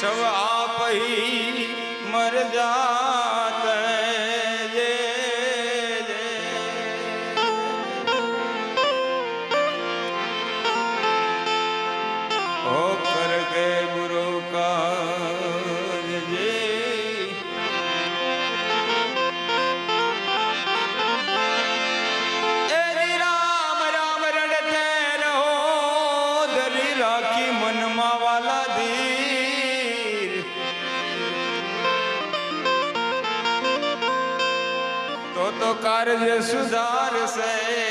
સવા પહી મરજા તો કાર્ય સુધારશે.